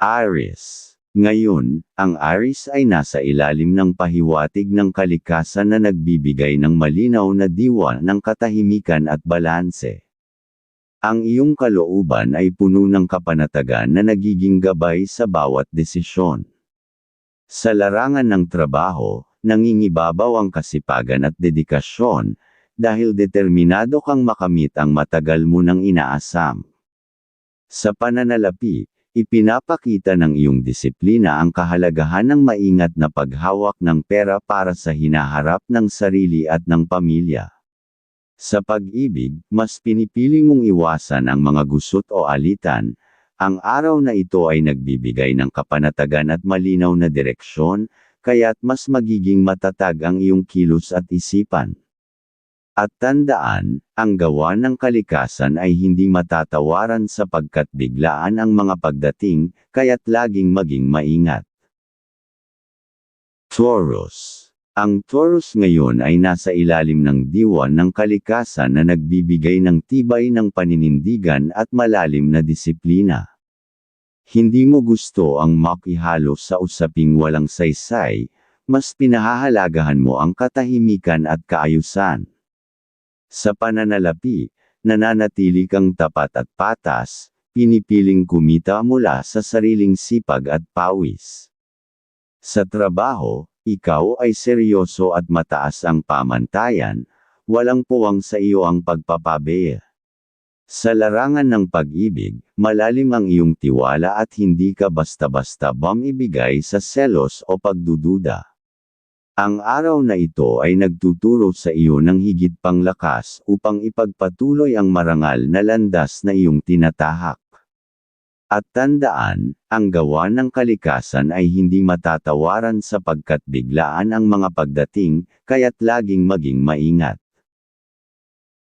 Aries. Ngayon, ang Aries ay nasa ilalim ng pahiwatig ng kalikasan na nagbibigay ng malinaw na diwa ng katahimikan at balanse. Ang iyong kalooban ay puno ng kapanatagan na nagiging gabay sa bawat desisyon. Sa larangan ng trabaho, nangingibabaw ang kasipagan at dedikasyon, dahil determinado kang makamit ang matagal mo nang inaasam. Sa pananalapi, ipinapakita ng iyong disiplina ang kahalagahan ng maingat na paghawak ng pera para sa hinaharap ng sarili at ng pamilya. Sa pag-ibig, mas pinipili mong iwasan ang mga gusot o alitan, ang araw na ito ay nagbibigay ng kapanatagan at malinaw na direksyon, kaya't mas magiging matatag ang iyong kilos at isipan. At tandaan, ang gawa ng kalikasan ay hindi matatawaran sapagkat biglaan ang mga pagdating, kaya't laging maging maingat. Taurus Ang Taurus ngayon ay nasa ilalim ng diwan ng kalikasan na nagbibigay ng tibay ng paninindigan at malalim na disiplina. Hindi mo gusto ang makihalo sa usaping walang saysay, mas pinahahalagahan mo ang katahimikan at kaayusan. Sa pananalapi, nananatili kang tapat at patas, pinipiling kumita mula sa sariling sipag at pawis. Sa trabaho, ikaw ay seryoso at mataas ang pamantayan, walang puwang sa iyo ang pagpapabeya. Sa larangan ng pag-ibig, malalim ang iyong tiwala at hindi ka basta-basta bang ibigay sa selos o pagdududa. Ang araw na ito ay nagtuturo sa iyo ng higit pang lakas upang ipagpatuloy ang marangal na landas na iyong tinatahak. At tandaan, ang gawa ng kalikasan ay hindi matatawaran sapagkat biglaan ang mga pagdating, kaya't laging maging maingat.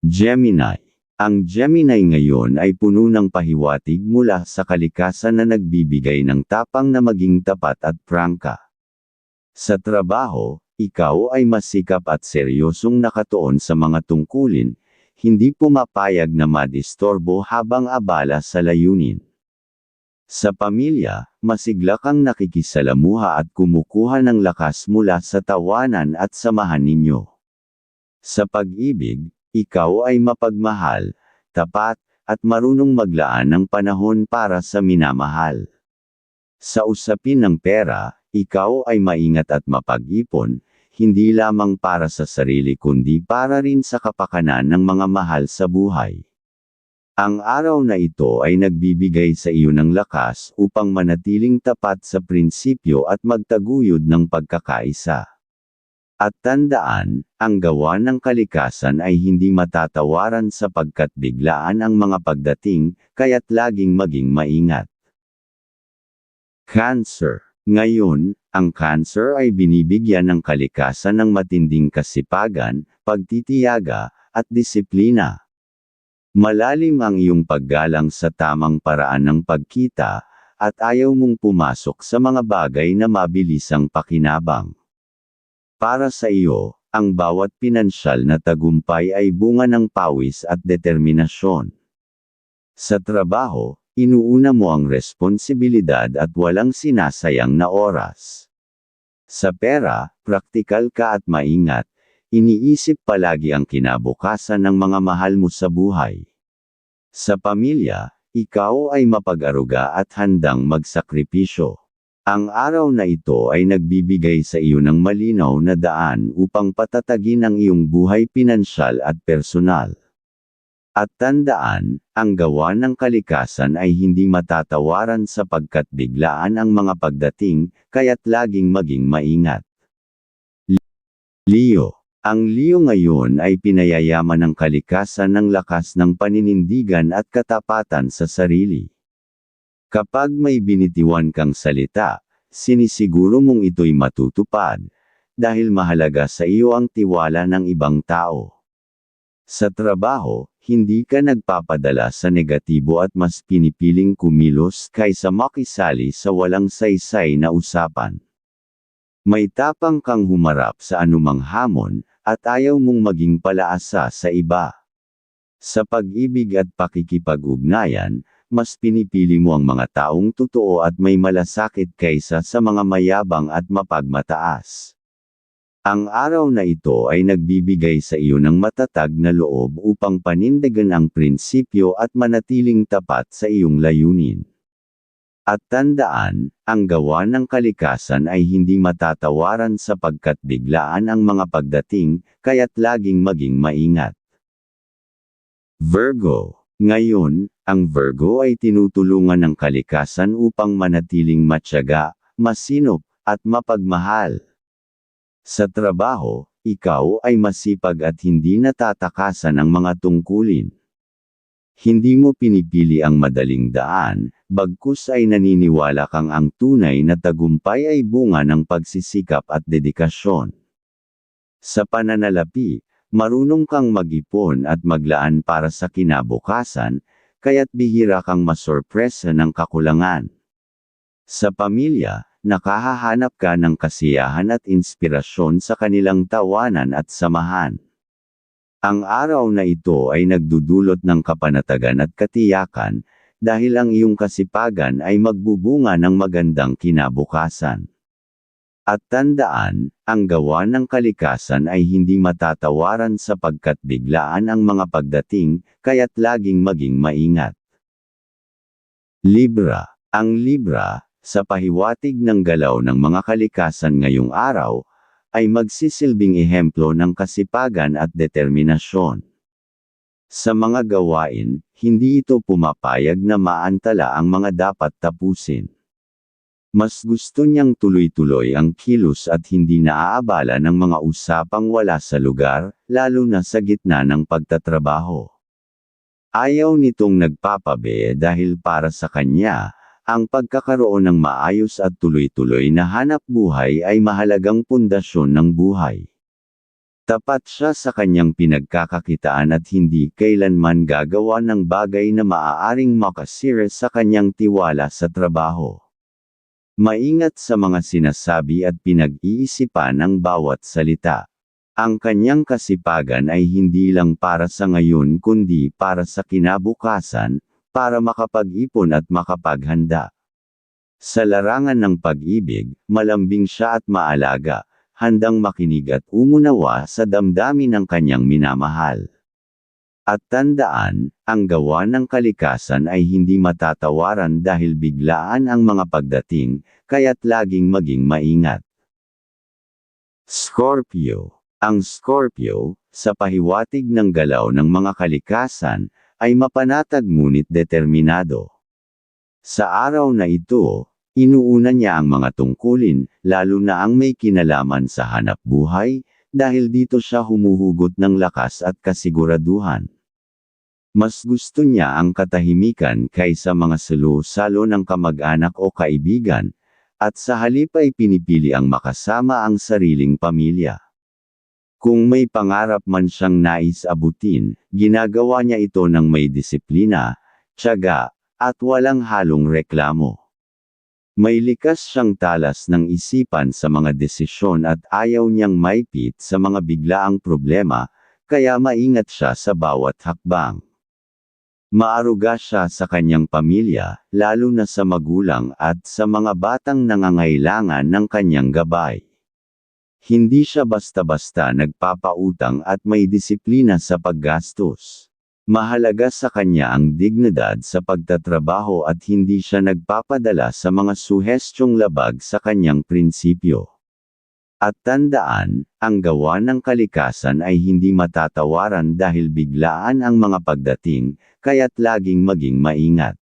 Gemini Ang Gemini ngayon ay puno ng pahiwatig mula sa kalikasan na nagbibigay ng tapang na maging tapat at prangka. Sa trabaho, ikaw ay masikap at seryosong nakatuon sa mga tungkulin, hindi pumapayag na madistorbo habang abala sa layunin. Sa pamilya, masigla kang nakikisalamuha at kumukuha ng lakas mula sa tawanan at samahan ninyo. Sa pag-ibig, ikaw ay mapagmahal, tapat, at marunong maglaan ng panahon para sa minamahal. Sa usapin ng pera, ikaw ay maingat at mapag-ipon, hindi lamang para sa sarili kundi para rin sa kapakanan ng mga mahal sa buhay. Ang araw na ito ay nagbibigay sa iyo ng lakas upang manatiling tapat sa prinsipyo at magtaguyod ng pagkakaisa. At tandaan, ang gawa ng kalikasan ay hindi matatawaran sapagkat biglaan ang mga pagdating, kaya't laging maging maingat. Cancer ngayon, ang cancer ay binibigyan ng kalikasan ng matinding kasipagan, pagtitiyaga, at disiplina. Malalim ang iyong paggalang sa tamang paraan ng pagkita, at ayaw mong pumasok sa mga bagay na mabilisang pakinabang. Para sa iyo, ang bawat pinansyal na tagumpay ay bunga ng pawis at determinasyon. Sa trabaho, Inuuna mo ang responsibilidad at walang sinasayang na oras. Sa pera, praktikal ka at maingat, iniisip palagi ang kinabukasan ng mga mahal mo sa buhay. Sa pamilya, ikaw ay mapag-aruga at handang magsakripisyo. Ang araw na ito ay nagbibigay sa iyo ng malinaw na daan upang patatagin ang iyong buhay pinansyal at personal. At tandaan, ang gawa ng kalikasan ay hindi matatawaran sapagkat biglaan ang mga pagdating, kaya't laging maging maingat. Leo Ang Leo ngayon ay pinayayaman ng kalikasan ng lakas ng paninindigan at katapatan sa sarili. Kapag may binitiwan kang salita, sinisiguro mong ito'y matutupad, dahil mahalaga sa iyo ang tiwala ng ibang tao. Sa trabaho, hindi ka nagpapadala sa negatibo at mas pinipiling kumilos kaysa makisali sa walang saysay na usapan. May tapang kang humarap sa anumang hamon, at ayaw mong maging palaasa sa iba. Sa pag-ibig at pakikipag-ugnayan, mas pinipili mo ang mga taong totoo at may malasakit kaysa sa mga mayabang at mapagmataas. Ang araw na ito ay nagbibigay sa iyo ng matatag na loob upang panindigan ang prinsipyo at manatiling tapat sa iyong layunin. At tandaan, ang gawa ng kalikasan ay hindi matatawaran sapagkat biglaan ang mga pagdating, kaya't laging maging maingat. Virgo Ngayon, ang Virgo ay tinutulungan ng kalikasan upang manatiling matyaga, masinop, at mapagmahal. Sa trabaho, ikaw ay masipag at hindi natatakasan ang mga tungkulin. Hindi mo pinipili ang madaling daan, bagkus ay naniniwala kang ang tunay na tagumpay ay bunga ng pagsisikap at dedikasyon. Sa pananalapi, marunong kang mag-ipon at maglaan para sa kinabukasan, kaya't bihira kang masorpresa ng kakulangan. Sa pamilya, nakahahanap ka ng kasiyahan at inspirasyon sa kanilang tawanan at samahan. Ang araw na ito ay nagdudulot ng kapanatagan at katiyakan, dahil ang iyong kasipagan ay magbubunga ng magandang kinabukasan. At tandaan, ang gawa ng kalikasan ay hindi matatawaran sapagkat biglaan ang mga pagdating, kaya't laging maging maingat. Libra Ang Libra, sa pahiwatig ng galaw ng mga kalikasan ngayong araw, ay magsisilbing ehemplo ng kasipagan at determinasyon. Sa mga gawain, hindi ito pumapayag na maantala ang mga dapat tapusin. Mas gusto niyang tuloy-tuloy ang kilos at hindi naaabala ng mga usapang wala sa lugar, lalo na sa gitna ng pagtatrabaho. Ayaw nitong nagpapabe dahil para sa kanya, ang pagkakaroon ng maayos at tuloy-tuloy na hanap buhay ay mahalagang pundasyon ng buhay. Tapat siya sa kanyang pinagkakakitaan at hindi kailanman gagawa ng bagay na maaaring makasira sa kanyang tiwala sa trabaho. Maingat sa mga sinasabi at pinag-iisipan ng bawat salita. Ang kanyang kasipagan ay hindi lang para sa ngayon kundi para sa kinabukasan, para makapag-ipon at makapaghanda. Sa larangan ng pag-ibig, malambing siya at maalaga, handang makinig at umunawa sa damdamin ng kanyang minamahal. At tandaan, ang gawa ng kalikasan ay hindi matatawaran dahil biglaan ang mga pagdating, kaya't laging maging maingat. Scorpio Ang Scorpio, sa pahiwatig ng galaw ng mga kalikasan, ay mapanatag ngunit determinado. Sa araw na ito, inuuna niya ang mga tungkulin, lalo na ang may kinalaman sa hanap buhay, dahil dito siya humuhugot ng lakas at kasiguraduhan. Mas gusto niya ang katahimikan kaysa mga salo-salo ng kamag-anak o kaibigan, at sa halip ay pinipili ang makasama ang sariling pamilya. Kung may pangarap man siyang nais abutin, ginagawa niya ito ng may disiplina, tiyaga, at walang halong reklamo. May likas siyang talas ng isipan sa mga desisyon at ayaw niyang maipit sa mga biglaang problema, kaya maingat siya sa bawat hakbang. Maaruga siya sa kanyang pamilya, lalo na sa magulang at sa mga batang nangangailangan ng kanyang gabay. Hindi siya basta-basta nagpapautang at may disiplina sa paggastos. Mahalaga sa kanya ang dignidad sa pagtatrabaho at hindi siya nagpapadala sa mga suhestyong labag sa kanyang prinsipyo. At tandaan, ang gawa ng kalikasan ay hindi matatawaran dahil biglaan ang mga pagdating, kaya't laging maging maingat.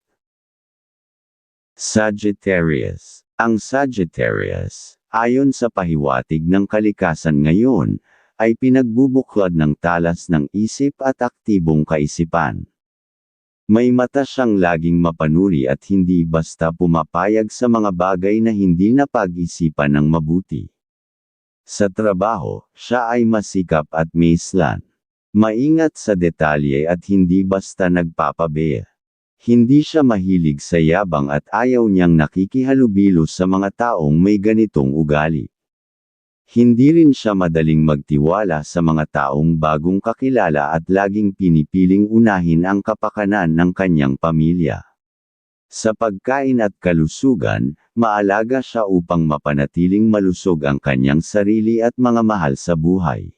Sagittarius Ang Sagittarius, Ayon sa pahiwatig ng kalikasan ngayon, ay pinagbubuklod ng talas ng isip at aktibong kaisipan. May mata siyang laging mapanuri at hindi basta pumapayag sa mga bagay na hindi napag-isipan ng mabuti. Sa trabaho, siya ay masikap at maislan. Maingat sa detalye at hindi basta nagpapabeya. Hindi siya mahilig sa yabang at ayaw niyang nakikihalubilo sa mga taong may ganitong ugali. Hindi rin siya madaling magtiwala sa mga taong bagong kakilala at laging pinipiling unahin ang kapakanan ng kanyang pamilya. Sa pagkain at kalusugan, maalaga siya upang mapanatiling malusog ang kanyang sarili at mga mahal sa buhay.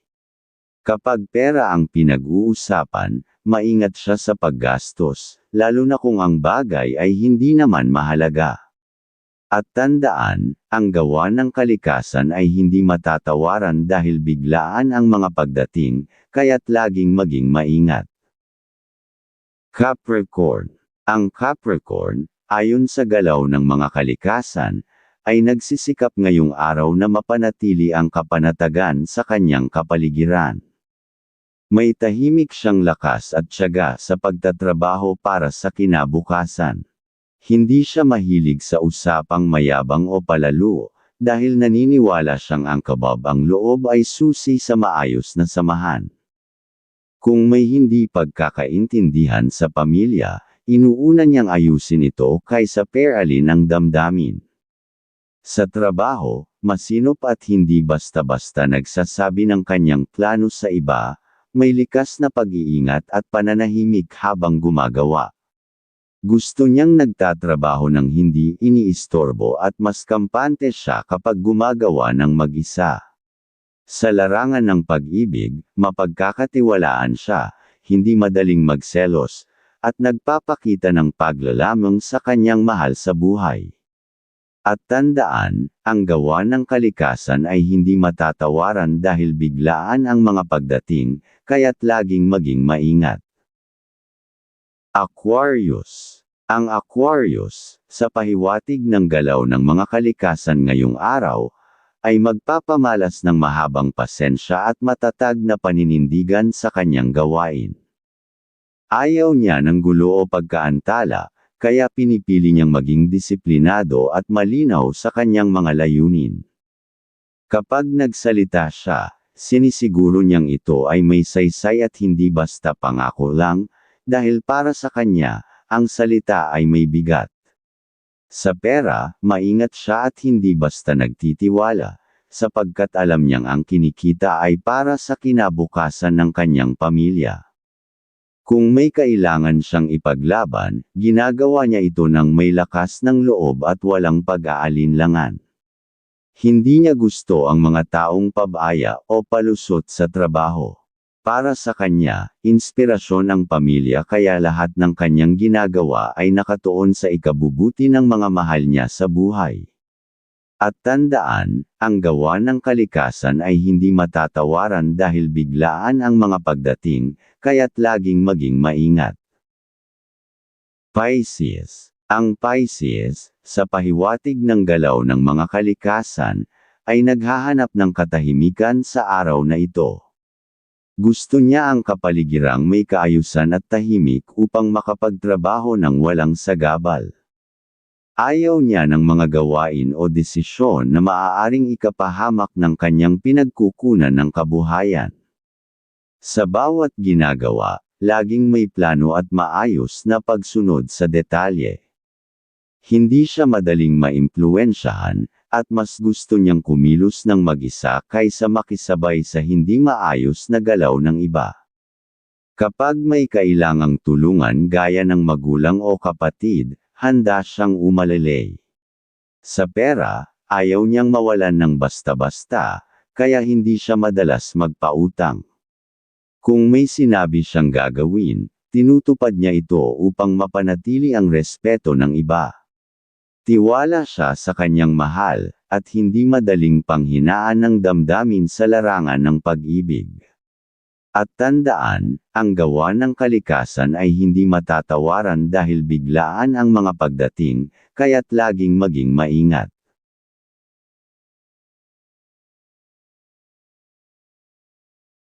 Kapag pera ang pinag-uusapan, maingat siya sa paggastos, lalo na kung ang bagay ay hindi naman mahalaga. At tandaan, ang gawa ng kalikasan ay hindi matatawaran dahil biglaan ang mga pagdating, kaya't laging maging maingat. Capricorn Ang Capricorn, ayon sa galaw ng mga kalikasan, ay nagsisikap ngayong araw na mapanatili ang kapanatagan sa kanyang kapaligiran. May tahimik siyang lakas at tiyaga sa pagtatrabaho para sa kinabukasan. Hindi siya mahilig sa usapang mayabang o palalo, dahil naniniwala siyang ang kabab ang loob ay susi sa maayos na samahan. Kung may hindi pagkakaintindihan sa pamilya, inuuna niyang ayusin ito kaysa peralin ang damdamin. Sa trabaho, masinop at hindi basta-basta nagsasabi ng kanyang plano sa iba, may likas na pag-iingat at pananahimik habang gumagawa. Gusto niyang nagtatrabaho ng hindi iniistorbo at mas kampante siya kapag gumagawa ng mag-isa. Sa larangan ng pag-ibig, mapagkakatiwalaan siya, hindi madaling magselos, at nagpapakita ng paglalamang sa kanyang mahal sa buhay. At tandaan, ang gawa ng kalikasan ay hindi matatawaran dahil biglaan ang mga pagdating, kaya't laging maging maingat. Aquarius. Ang Aquarius, sa pahiwatig ng galaw ng mga kalikasan ngayong araw, ay magpapamalas ng mahabang pasensya at matatag na paninindigan sa kanyang gawain. Ayaw niya ng gulo o pagkaantala, kaya pinipili niyang maging disiplinado at malinaw sa kanyang mga layunin. Kapag nagsalita siya, sinisiguro niyang ito ay may saysay at hindi basta pangako lang, dahil para sa kanya, ang salita ay may bigat. Sa pera, maingat siya at hindi basta nagtitiwala, sapagkat alam niyang ang kinikita ay para sa kinabukasan ng kanyang pamilya. Kung may kailangan siyang ipaglaban, ginagawa niya ito ng may lakas ng loob at walang pag-aalinlangan. Hindi niya gusto ang mga taong pabaya o palusot sa trabaho. Para sa kanya, inspirasyon ang pamilya kaya lahat ng kanyang ginagawa ay nakatuon sa ikabubuti ng mga mahal niya sa buhay. At tandaan, ang gawa ng kalikasan ay hindi matatawaran dahil biglaan ang mga pagdating, kaya't laging maging maingat. Pisces Ang Pisces, sa pahiwatig ng galaw ng mga kalikasan, ay naghahanap ng katahimikan sa araw na ito. Gusto niya ang kapaligirang may kaayusan at tahimik upang makapagtrabaho ng walang sagabal. Ayaw niya ng mga gawain o desisyon na maaaring ikapahamak ng kanyang pinagkukunan ng kabuhayan. Sa bawat ginagawa, laging may plano at maayos na pagsunod sa detalye. Hindi siya madaling maimpluensyahan, at mas gusto niyang kumilos ng mag-isa kaysa makisabay sa hindi maayos na galaw ng iba. Kapag may kailangang tulungan gaya ng magulang o kapatid, handa siyang umalelay. Sa pera, ayaw niyang mawalan ng basta-basta, kaya hindi siya madalas magpautang. Kung may sinabi siyang gagawin, tinutupad niya ito upang mapanatili ang respeto ng iba. Tiwala siya sa kanyang mahal, at hindi madaling panghinaan ng damdamin sa larangan ng pag-ibig. At tandaan, ang gawa ng kalikasan ay hindi matatawaran dahil biglaan ang mga pagdating, kaya't laging maging maingat.